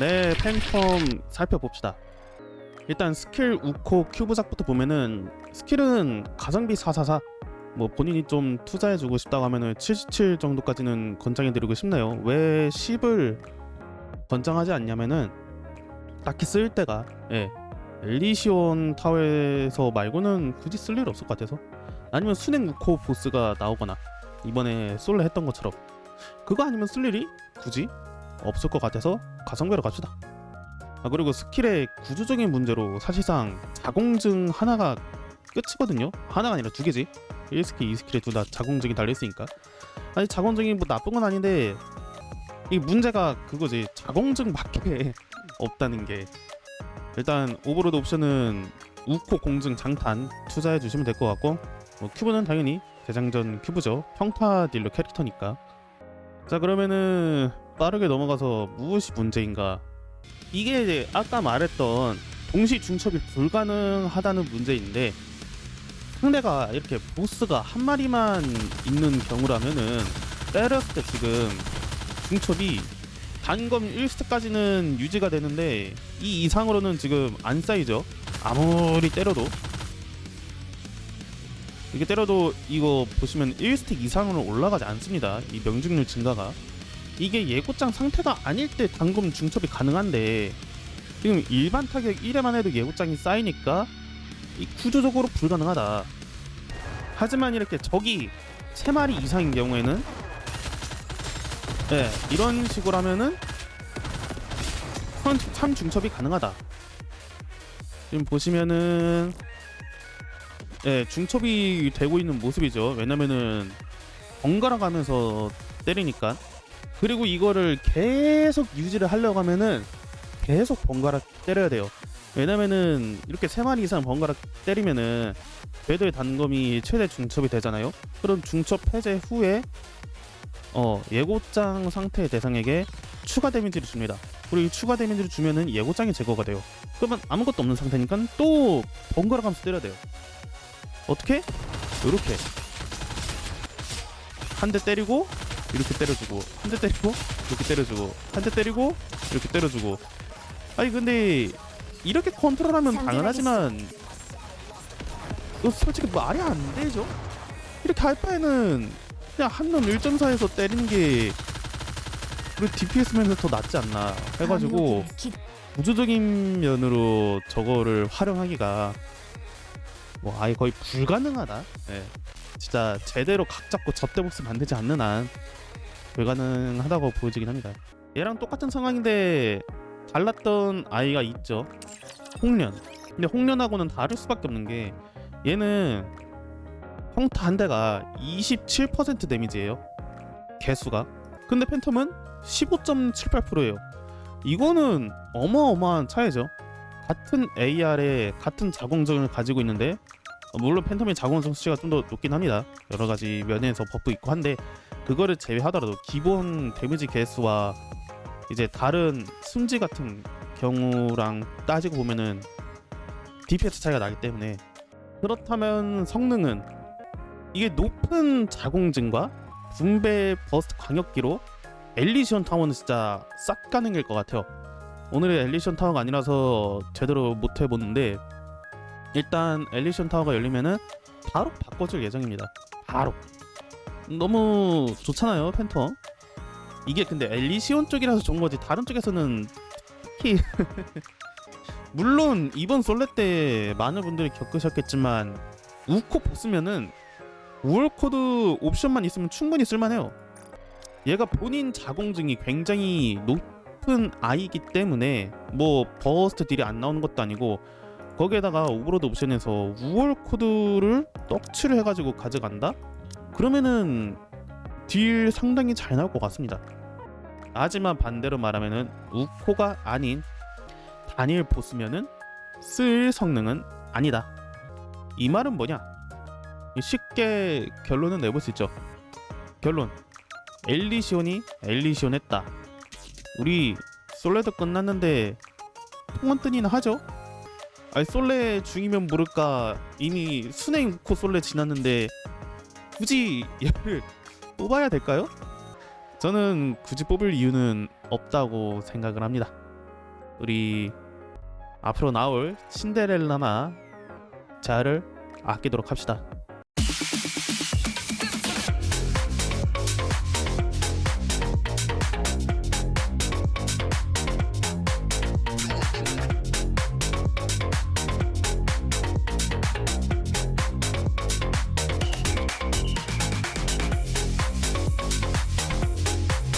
네, 팬텀 살펴봅시다. 일단 스킬 우코 큐브작부터 보면은 스킬은 가성비 444. 뭐 본인이 좀 투자해주고 싶다고 하면은 77 정도까지는 권장해드리고 싶네요. 왜 10을 권장하지 않냐면은 딱히 쓸 때가 예 엘리시온 타워에서 말고는 굳이 쓸 일 없을 것 같아서 아니면 순행 우코 보스가 나오거나 이번에 솔레 했던 것처럼 그거 아니면 쓸 일이 굳이 없을 것 같아서 가성비로 갑시다. 아 그리고 스킬의 구조적인 문제로 사실상 자공증 하나가 끝이거든요. 하나가 아니라 두 개지. 1스킬, 2스킬에 둘 다 자공증이 달려있으니까. 아니 자공증이 뭐 나쁜 건 아닌데 이 문제가 그거지. 자공증밖에 없다는 게 일단 오버로드 옵션은 우코 공증 장탄 투자해 주시면 될 것 같고 뭐 큐브는 당연히 대장전 큐브죠. 평타 딜러 캐릭터니까. 자 그러면은 빠르게 넘어가서 무엇이 문제인가? 이게 이제 아까 말했던 동시 중첩이 불가능하다는 문제인데 상대가 이렇게 보스가 한 마리만 있는 경우라면은 때렸을 때 지금 중첩이 단검 1스택까지는 유지가 되는데 이 이상으로는 지금 안 쌓이죠. 아무리 때려도. 이게 때려도 이거 보시면 1스택 이상으로 올라가지 않습니다. 이 명중률 증가가 이게 예고장 상태가 아닐 때 단검 중첩이 가능한데 지금 일반 타격 1회만 해도 예고장이 쌓이니까 이 구조적으로 불가능하다. 하지만 이렇게 적이 3마리 이상인 경우에는 네, 이런 식으로 하면은 참, 참 중첩이 가능하다. 지금 보시면은 네, 중첩이 되고 있는 모습이죠. 왜냐면은 번갈아 가면서 때리니까 그리고 이거를 계속 유지를 하려고 하면은 계속 번갈아 때려야 돼요. 왜냐면은 이렇게 세 마리 이상 번갈아 때리면은 궤도의 단검이 최대 중첩이 되잖아요. 그럼 중첩 해제 후에 어 예고장 상태의 대상에게 추가 데미지를 줍니다. 그리고 이 추가 데미지를 주면은 예고장이 제거가 돼요. 그러면 아무것도 없는 상태니까 또 번갈아 가면서 때려야 돼요. 어떻게? 요렇게 한 대 때리고 이렇게 때려주고 한 대 때리고 이렇게 때려주고 한 대 때리고 이렇게 때려주고. 아니 근데 이렇게 컨트롤하면 당연하지만 이거 솔직히 말이 안 되죠? 이렇게 할 바에는 그냥 한 놈 1.4에서 때리는 게 그리고 DPS 면에서 더 낫지 않나 해가지고 구조적인 면으로 저거를 활용하기가 뭐 아예 거의 불가능하다. 예. 진짜 제대로 각 잡고 접대복스 만들지 않는 한 불가능하다고 보여지긴 합니다. 얘랑 똑같은 상황인데 달랐던 아이가 있죠. 홍련. 근데 홍련하고는 다를 수밖에 없는 게 얘는 평타 한 대가 27% 데미지예요. 개수가. 근데 팬텀은 15.78%예요. 이거는 어마어마한 차이죠. 같은 AR에 같은 자공정을 가지고 있는데 어, 물론 팬텀의 자공성 수치가 좀 더 높긴 합니다. 여러 가지 면에서 버프 있고 한데 그거를 제외하더라도 기본 데미지 개수와 이제 다른 순지 같은 경우랑 따지고 보면은 DPS 차이가 나기 때문에 그렇다면 성능은 이게 높은 자공증과 분배 버스트 광역기로 엘리시온 타워는 진짜 싹 가능일 것 같아요. 오늘의 엘리시온 타워가 아니라서 제대로 못 해보는데 일단 엘리시온 타워가 열리면은 바로 바꿔줄 예정입니다. 바로. 너무 좋잖아요 팬텀 이게 근데 엘리시온 쪽이라서 좋은 거지 다른 쪽에서는 특히 물론 이번 솔레 때 많은 분들이 겪으셨겠지만 우코 보스면은 우월코드 옵션만 있으면 충분히 쓸만해요 얘가 본인 자공증이 굉장히 높은 아이기 때문에 뭐 버스트 딜이 안 나오는 것도 아니고 거기에다가 오버로드 옵션에서 우월 코드를 떡칠을 해가지고 가져간다? 그러면은 딜 상당히 잘 나올 것 같습니다. 하지만 반대로 말하면은 우코가 아닌 단일 보스면은 쓸 성능은 아니다. 이 말은 뭐냐? 쉽게 결론은 내볼 수 있죠. 결론. 엘리시온이 엘리시온 했다. 우리 솔레도 끝났는데 통원뜬이나 하죠? 아니 솔레 중이면 모를까 이미 순행 우코 솔레 지났는데 굳이 얘를 뽑아야 될까요? 저는 굳이 뽑을 이유는 없다고 생각을 합니다. 우리 앞으로 나올 신데렐라나 자를 아끼도록 합시다.